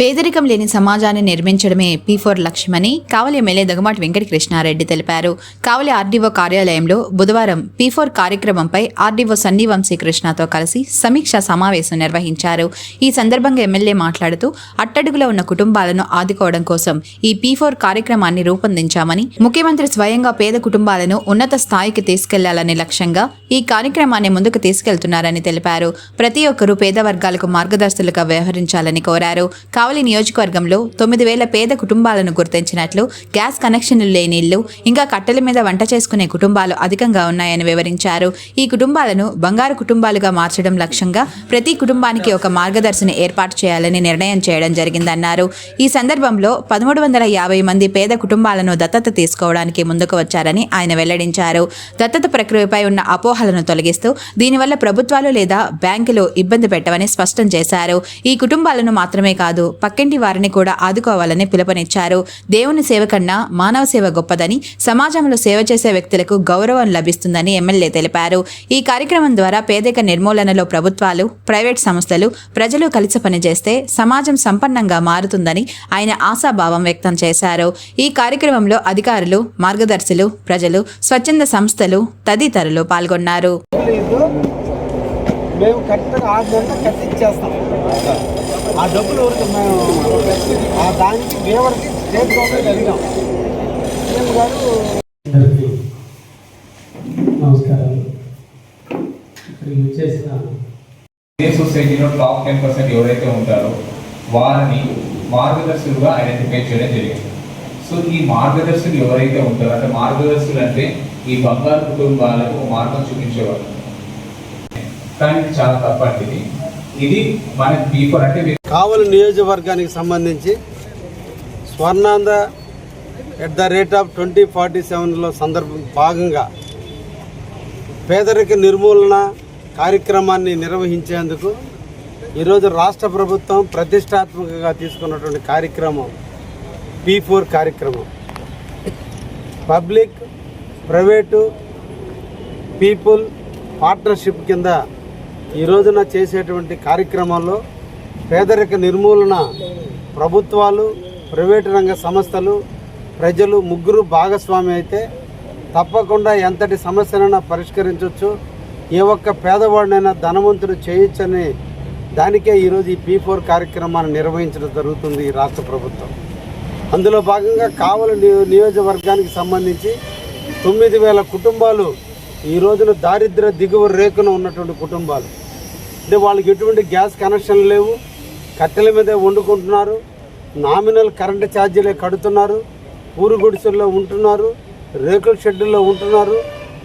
పేదరికం లేని సమాజాన్ని నిర్మించడమే పీ ఫోర్ లక్ష్యమని కావలి ఎమ్మెల్యే దగ్గమాటి వెంకటకృష్ణారెడ్డి తెలిపారు. కావలి ఆర్డీఓ కార్యాలయంలో బుధవారం పీ ఫోర్ కార్యక్రమంపై ఆర్డీఓ సన్నీ వంశీకృష్ణతో కలిసి సమీక్షా సమావేశం నిర్వహించారు. ఈ సందర్భంగా ఎమ్మెల్యే మాట్లాడుతూ అట్టడుగులో ఉన్న కుటుంబాలను ఆదుకోవడం కోసం ఈ పీ ఫోర్ కార్యక్రమాన్ని రూపొందించామని ముఖ్యమంత్రి స్వయంగా పేద కుటుంబాలను ఉన్నత స్థాయికి తీసుకెళ్ళాలనే లక్ష్యంగా ఈ కార్యక్రమాన్ని ముందుకు తీసుకెళ్తున్నారని తెలిపారు. ప్రతి ఒక్కరూ పేద వర్గాలకు మార్గదర్శులుగా వ్యవహరించాలని కోరారు. కావలి నియోజకవర్గంలో తొమ్మిది వేల పేద కుటుంబాలను గుర్తించినట్లు గ్యాస్ కనెక్షన్లు లేని ఇళ్ళు ఇంకా కట్టెల మీద వంట చేసుకునే కుటుంబాలు అధికంగా ఉన్నాయని వివరించారు. ఈ కుటుంబాలను బంగారు కుటుంబాలుగా మార్చడం లక్ష్యంగా ప్రతి కుటుంబానికి ఒక మార్గదర్శిని ఏర్పాటు చేయాలని నిర్ణయం చేయడం జరిగిందన్నారు. ఈ సందర్భంలో పదమూడు వందల యాభై మంది పేద కుటుంబాలను దత్తత తీసుకోవడానికి ముందుకు వచ్చారని ఆయన వెల్లడించారు. దత్తత ప్రక్రియపై ఉన్న అపోహలను తొలగిస్తూ దీనివల్ల ప్రభుత్వాలు లేదా బ్యాంకులు ఇబ్బంది పెట్టవని స్పష్టం చేశారు. ఈ కుటుంబాలను మాత్రమే కాదు పక్కింటి వారిని కూడా ఆదుకోవాలని పిలుపునిచ్చారు. దేవుని సేవ కన్నా మానవ సేవ గొప్పదని సమాజంలో సేవ చేసే వ్యక్తులకు గౌరవం లభిస్తుందని ఎమ్మెల్యే తెలిపారు. ఈ కార్యక్రమం ద్వారా పేదరిక నిర్మూలనలో ప్రభుత్వాలు ప్రైవేట్ సంస్థలు ప్రజలు కలిసి పనిచేస్తే సమాజం సంపన్నంగా మారుతుందని ఆయన ఆశాభావం వ్యక్తం చేశారు. ఈ కార్యక్రమంలో అధికారులు మార్గదర్శులు ప్రజలు స్వచ్ఛంద సంస్థలు తదితరులు పాల్గొన్నారు. మేము కరెక్ట్గా ఆరు గంటలకు కట్టించేస్తాం. ఆ డబ్బులు ఊరికి మేము ఆ దానికి వేవరికి స్టేట్ గవర్నమెంట్ అడిగాం. సీఎం గారు ఇక్కడికి వచ్చేసిన ఏ సొసైటీలో టాప్ టెన్ పర్సెంట్ ఎవరైతే ఉంటారో వారిని మార్గదర్శులుగా ఐడెంటిఫై చేయడం జరిగింది. సో ఈ మార్గదర్శులు ఎవరైతే ఉంటారో అంటే మార్గదర్శులు అంటే ఈ బంగారు కుటుంబాలకు మార్గం చూపించేవారు కానీ ఇది చాలా తప్పండి. ఇది మన పీపుల్ అంటే కావలి నియోజకవర్గానికి సంబంధించి Swarnandhra at the rate of twenty forty సెవెన్లో సందర్భం భాగంగా పేదరిక నిర్మూలన కార్యక్రమాన్ని నిర్వహించేందుకు ఈరోజు రాష్ట్ర ప్రభుత్వం ప్రతిష్టాత్మకంగా తీసుకున్నటువంటి కార్యక్రమం పీ ఫోర్ కార్యక్రమం. పబ్లిక్ ప్రైవేటు పీపుల్ పార్ట్నర్షిప్ కింద ఈ రోజున చేసేటువంటి కార్యక్రమాల్లో పేదరిక నిర్మూలన ప్రభుత్వాలు ప్రైవేటు రంగ సంస్థలు ప్రజలు ముగ్గురు భాగస్వామి అయితే తప్పకుండా ఎంతటి సమస్యనైనా పరిష్కరించవచ్చు ఏ ఒక్క పేదవాడినైనా ధనవంతుడు చేయొచ్చని దానికే ఈరోజు ఈ పీ ఫోర్ కార్యక్రమాన్ని నిర్వహించడం జరుగుతుంది ఈ రాష్ట్ర ప్రభుత్వం. అందులో భాగంగా కావలి నియోజకవర్గానికి సంబంధించి తొమ్మిది వేల కుటుంబాలు ఈ రోజున దారిద్ర్య దిగువ రేఖను ఉన్నటువంటి కుటుంబాలు. అంటే వాళ్ళకి ఎటువంటి గ్యాస్ కనెక్షన్ లేవు. కట్టెల మీదే వండుకుంటున్నారు. నామినల్ కరెంటు ఛార్జీలే కడుతున్నారు. ఊరు గుడిసెల్లో ఉంటున్నారు. రేకుల షెడ్డుల్లో ఉంటున్నారు.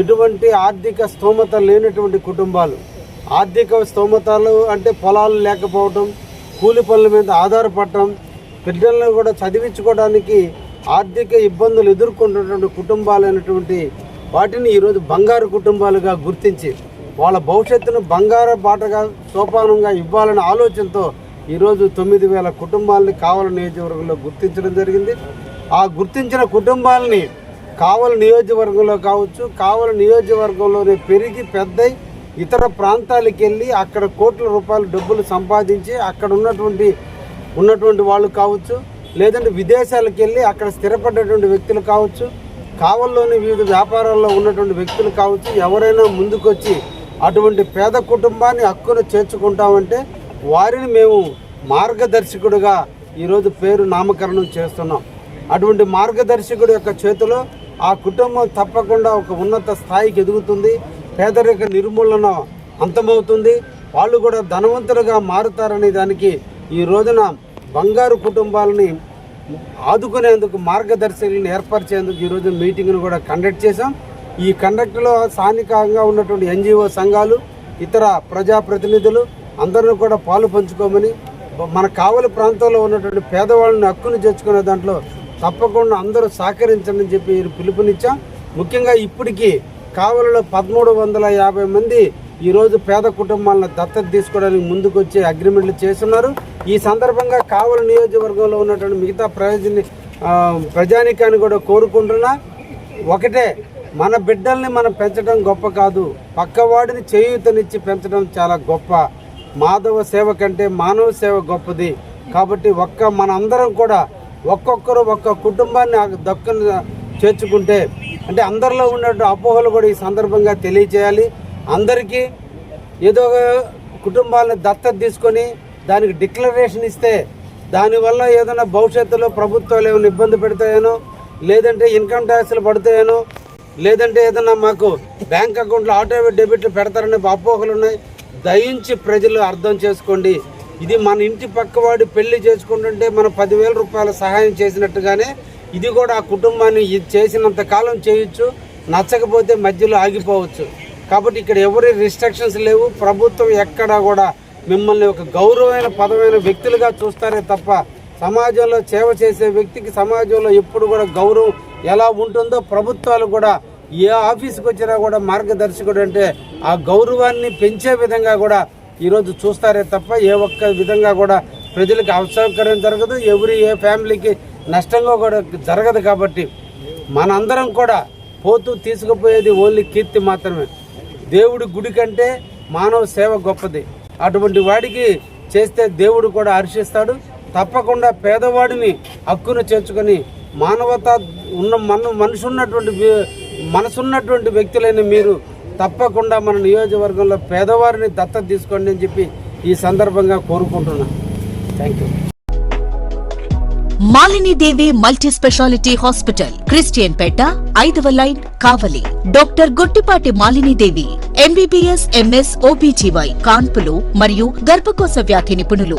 ఎటువంటి ఆర్థిక స్తోమత లేనటువంటి కుటుంబాలు. ఆర్థిక స్తోమతలు అంటే పొలాలు లేకపోవటం కూలి పనుల మీద ఆధారపడటం బిడ్డలను కూడా చదివించుకోవడానికి ఆర్థిక ఇబ్బందులు ఎదుర్కొంటున్నటువంటి కుటుంబాలైనటువంటి వాటిని ఈరోజు బంగారు కుటుంబాలుగా గుర్తించి వాళ్ళ భవిష్యత్తును బంగారు బాటగా సోపానంగా ఇవ్వాలనే ఆలోచనతో ఈరోజు తొమ్మిది వేల కుటుంబాలని కావలి నియోజకవర్గంలో గుర్తించడం జరిగింది. ఆ గుర్తించిన కుటుంబాలని కావలి నియోజకవర్గంలో కావచ్చు కావలి నియోజకవర్గంలోనే పెరిగి పెద్దయి ఇతర ప్రాంతాలకు వెళ్ళి అక్కడ కోట్ల రూపాయలు డబ్బులు సంపాదించి అక్కడ ఉన్నటువంటి ఉన్నటువంటి వాళ్ళు కావచ్చు లేదంటే విదేశాలకు వెళ్ళి అక్కడ స్థిరపడ్డటువంటి వ్యక్తులు కావచ్చు కావల్లోని వివిధ వ్యాపారాల్లో ఉన్నటువంటి వ్యక్తులు కావచ్చు ఎవరైనా ముందుకొచ్చి అటువంటి పేద కుటుంబాన్ని హక్కును చేర్చుకుంటామంటే వారిని మేము మార్గదర్శకుడుగా ఈరోజు పేరు నామకరణం చేస్తున్నాం. అటువంటి మార్గదర్శకుడి యొక్క చేతిలో ఆ కుటుంబం తప్పకుండా ఒక ఉన్నత స్థాయికి ఎదుగుతుంది. పేదరిక నిర్మూలన అంతమవుతుంది. వాళ్ళు కూడా ధనవంతులుగా మారుతారనే దానికి ఈ రోజున బంగారు కుటుంబాలని ఆదుకునేందుకు మార్గదర్శకులను ఏర్పరిచేందుకు ఈరోజు మీటింగ్ను కూడా కండక్ట్ చేశాం. ఈ కండక్ట్లో స్థానికంగా ఉన్నటువంటి ఎన్జిఓ సంఘాలు ఇతర ప్రజాప్రతినిధులు అందరూ కూడా పాలు పంచుకోమని మన కావలి ప్రాంతంలో ఉన్నటువంటి పేదవాళ్ళని హక్కును చేర్చుకునే దాంట్లో తప్పకుండా అందరూ సహకరించండి చెప్పి పిలుపునిచ్చాం. ముఖ్యంగా ఇప్పటికీ కావలిలో పదమూడు వందల యాభై మంది ఈరోజు పేద కుటుంబాలను దత్తత తీసుకోవడానికి ముందుకు వచ్చి అగ్రిమెంట్లు చేస్తున్నారు. ఈ సందర్భంగా కావలి నియోజకవర్గంలో ఉన్నటువంటి మిగతా ప్రయోజన ప్రజానికాన్ని కూడా కోరుకుంటున్నా. ఒకటే మన బిడ్డల్ని మనం పెంచడం గొప్ప కాదు. పక్కవాడిని చేయూతనిచ్చి పెంచడం చాలా గొప్ప. మాధవ సేవ కంటే మానవ సేవ గొప్పది. కాబట్టి ఒక్క మన అందరం కూడా ఒక్కొక్కరు ఒక్క కుటుంబాన్ని ఆ దక్కను చేర్చుకుంటే అంటే అందరిలో ఉన్నటువంటి అపోహలు కూడా ఈ సందర్భంగా తెలియచేయాలి అందరికీ ఏదో ఒక కుటుంబాలను దత్తత తీసుకొని దానికి డిక్లరేషన్ ఇస్తే దానివల్ల ఏదైనా భవిష్యత్తులో ప్రభుత్వాలు ఏమైనా ఇబ్బంది పెడతాయేనో లేదంటే ఇన్కమ్ ట్యాక్స్లు పడతాయేనో లేదంటే ఏదన్నా మాకు బ్యాంక్ అకౌంట్లో ఆటో డెబిట్లు పెడతారనే అపోహలు ఉన్నాయి. దయించి ప్రజలు అర్థం చేసుకోండి. ఇది మన ఇంటి పక్కవాడి పెళ్ళి చేసుకుంటుంటే మనం పదివేల రూపాయల సహాయం చేసినట్టుగానే ఇది కూడా ఆ కుటుంబాన్ని ఇది చేసినంత కాలం చేయొచ్చు నచ్చకపోతే మధ్యలో ఆగిపోవచ్చు. కాబట్టి ఇక్కడ ఎవరి రిస్ట్రిక్షన్స్ లేవు. ప్రభుత్వం ఎక్కడా కూడా మిమ్మల్ని ఒక గౌరవమైన పదమైన వ్యక్తులుగా చూస్తారే తప్ప సమాజంలో సేవ చేసే వ్యక్తికి సమాజంలో ఎప్పుడు కూడా గౌరవం ఎలా ఉంటుందో ప్రభుత్వాలు కూడా ఏ ఆఫీస్కి వచ్చినా కూడా మార్గదర్శకుడు అంటే ఆ గౌరవాన్ని పెంచే విధంగా కూడా ఈరోజు చూస్తారే తప్ప ఏ ఒక్క విధంగా కూడా ప్రజలకు అవసరకరం జరగదు. ఎవరి ఏ ఫ్యామిలీకి నష్టంగా కూడా జరగదు కాబట్టి మనందరం కూడా పోతూ తీసుకుపోయేది ఓన్లీ కీర్తి మాత్రమే. దేవుడి గుడి కంటే మానవ సేవ గొప్పది. అటువంటి వాడికి చేస్తే దేవుడు కూడా హర్షిస్తాడు. తప్పకుండా పేదవాడిని హక్కును చేర్చుకొని మానవత ఉన్న మన మనిషి ఉన్నటువంటి మనసున్నటువంటి వ్యక్తులైన మీరు తప్పకుండా మన నియోజకవర్గంలో పేదవారిని దత్తత తీసుకోండి అని చెప్పి ఈ సందర్భంగా కోరుకుంటున్నాను thank you Malinidevi multi speciality hospital Christian Peta ఐదవ line Kavali. Doctor Gottipati Malinidevi MBBS MS OBGY కాన్పులు మరియు గర్భకోశ వ్యాధి నిపుణులు.